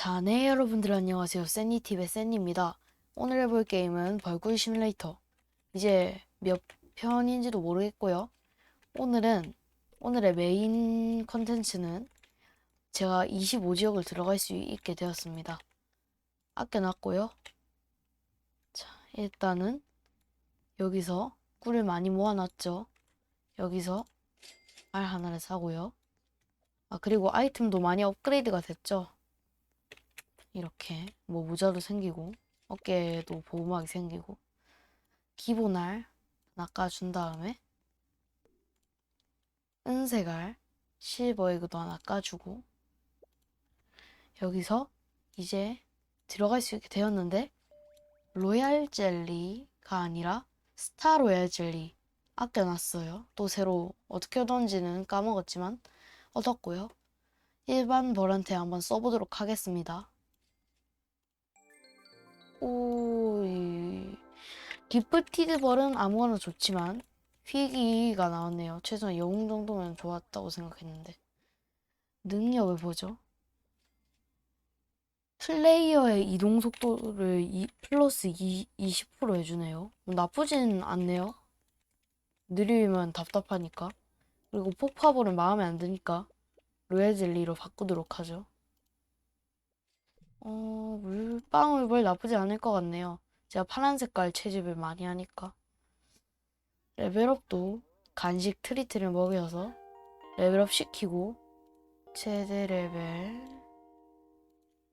자, 네, 여러분들 안녕하세요. 세니팁의 세니입니다. 오늘 해볼 게임은 벌꿀 시뮬레이터. 이제 몇 편인지도 모르겠고요. 오늘은, 오늘의 메인 컨텐츠는 제가 25지역을 들어갈 수 있게 되었습니다. 아껴놨고요. 자, 일단은 여기서 꿀을 많이 모아놨죠. 여기서 알 하나를 사고요. 아, 그리고 아이템도 많이 업그레이드가 됐죠. 이렇게 뭐 모자도 생기고 어깨에도 보호막이 생기고 기본알 낚아준 다음에 은색알 실버 에그도 하나 까주고 여기서 이제 들어갈 수 있게 되었는데 로얄 젤리가 아니라 스타 로얄 젤리 아껴놨어요. 또 새로 어떻게 얻었는지는 까먹었지만 얻었고요. 일반 벌한테 한번 써보도록 하겠습니다. 기프티드 벌은 아무거나 좋지만 휘기가 나왔네요. 최소한 영웅 정도면 좋았다고 생각했는데 능력을 보죠. 플레이어의 이동 속도를 이, 플러스 2, 20% 해주네요. 뭐 나쁘진 않네요. 느리면 답답하니까. 그리고 폭파볼은 마음에 안 드니까 로얄 젤리로 바꾸도록 하죠. 어, 물방울볼 나쁘지 않을 것 같네요. 제가 파란 색깔 채집을 많이 하니까. 레벨업도 간식 트리트를 먹여서 레벨업 시키고 최대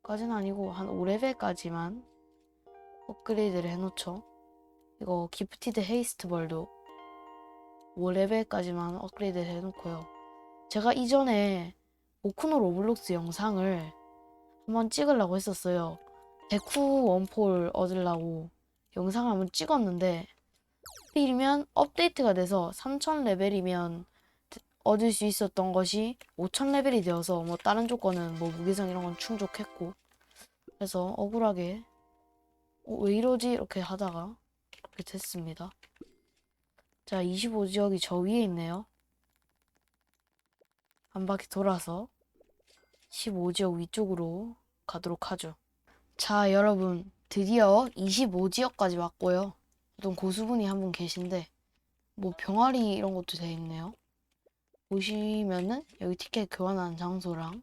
레벨까지는 아니고 한 5레벨까지만 업그레이드를 해놓죠. 이거 기프티드 헤이스트 벌도 5레벨까지만 업그레이드 해놓고요. 제가 이전에 오쿠노 로블록스 영상을 한번 찍으려고 했었어요. 데쿠 원폴 얻으려고 영상을 한번 찍었는데 하필이면 업데이트가 돼서 3000레벨이면 얻을 수 있었던 것이 5000레벨이 되어서 뭐 다른 조건은 뭐 무게성 이런 건 충족했고 그래서 억울하게 어, 왜 이러지 이렇게 하다가 이렇게 됐습니다. 자 25지역이 저 위에 있네요. 한 바퀴 돌아서 15지역 위쪽으로 가도록 하죠. 자, 여러분. 드디어 25지역까지 왔고요. 어떤 고수분이 한 분 계신데, 뭐 병아리 이런 것도 돼 있네요. 보시면은 여기 티켓 교환하는 장소랑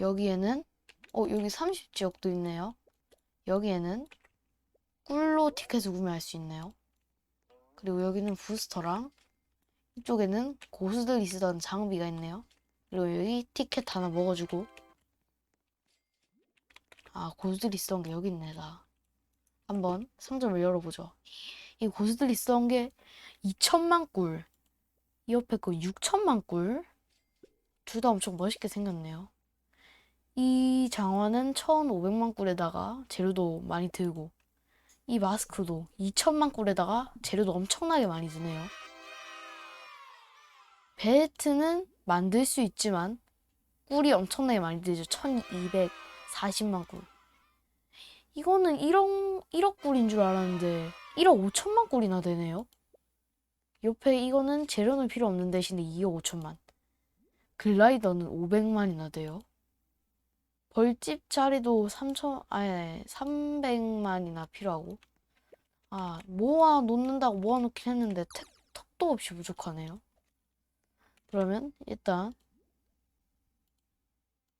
여기에는 어 여기 30지역도 있네요. 여기에는 꿀로 티켓을 구매할 수 있네요. 그리고 여기는 부스터랑 이쪽에는 고수들이 쓰던 장비가 있네요. 그리고 여기 티켓 하나 먹어주고 아 고수들이 쓰던 게 여기 있네 나. 한번 상점을 열어보죠. 이 고수들이 쓰던 게 2천만 꿀. 이 옆에 거 6천만 꿀? 둘 다 엄청 멋있게 생겼네요. 이 장화는 1,500만 꿀에다가 재료도 많이 들고 이 마스크도 2천만 꿀에다가 재료도 엄청나게 많이 드네요. 벨트는 만들 수 있지만 꿀이 엄청나게 많이 들죠. 1240만 꿀. 이거는 1억, 1억 꿀인 줄 알았는데 1억 5천만 꿀이나 되네요. 옆에 이거는 재료는 필요 없는 대신에 2억 5천만. 글라이더는 500만이나 돼요. 벌집 자리도 3천, 아니, 300만이나 필요하고. 아, 모아 놓는다고 모아 놓긴 했는데 택, 턱도 없이 부족하네요. 그러면 일단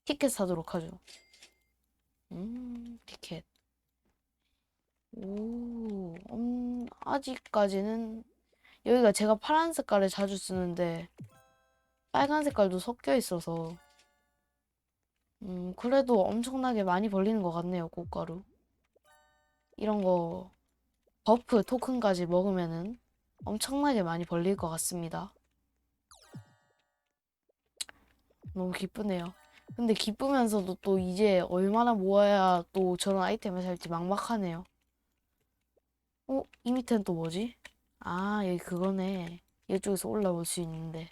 티켓 사도록 하죠. 음, 티켓. 오, 음, 아직까지는 여기가 제가 파란 색깔을 자주 쓰는데 빨간 색깔도 섞여 있어서 음, 그래도 엄청나게 많이 벌리는 것 같네요, 꽃가루. 이런 거 버프 토큰까지 먹으면은 엄청나게 많이 벌릴 것 같습니다. 너무 기쁘네요. 근데 기쁘면서도 또 이제 얼마나 모아야 또 저런 아이템을 살지 막막하네요. 어? 이 밑에는 또 뭐지? 아, 여기 그거네. 이쪽에서 올라올 수 있는데.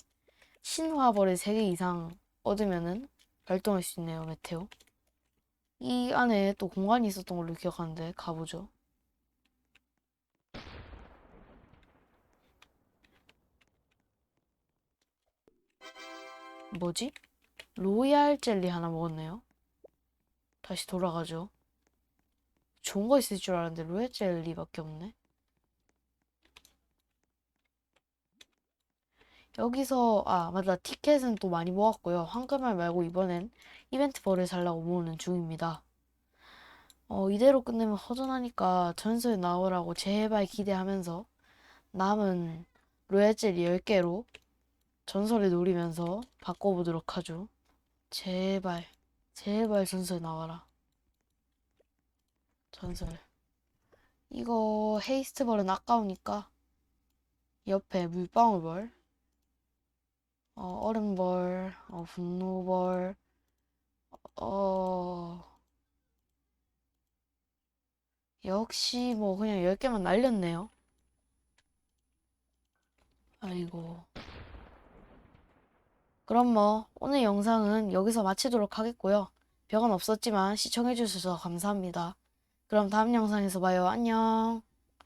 신화벌을 3개 이상 얻으면은 발동할 수 있네요, 메테오. 이 안에 또 공간이 있었던 걸로 기억하는데, 가보죠. 뭐지? 로얄 젤리 하나 먹었네요. 다시 돌아가죠. 좋은 거 있을 줄 알았는데 로얄 젤리밖에 없네. 여기서 아 맞다 티켓은 또 많이 모았고요. 황금알 말고 이번엔 이벤트 벌을 살라고 모으는 중입니다. 어 이대로 끝내면 허전하니까 전설 나오라고 제발 기대하면서 남은 로얄 젤리 10개로 전설을 노리면서 바꿔보도록 하죠. 제발 제발 전설 나와라. 전설. 이거 헤이스트 벌은 아까우니까 옆에 물방울 벌, 어, 얼음 벌, 어, 분노 벌, 어, 역시 뭐 그냥 10개만 날렸네요. 아이고. 그럼 뭐 오늘 영상은 여기서 마치도록 하겠고요. 별건 없었지만 시청해주셔서 감사합니다. 그럼 다음 영상에서 봐요. 안녕.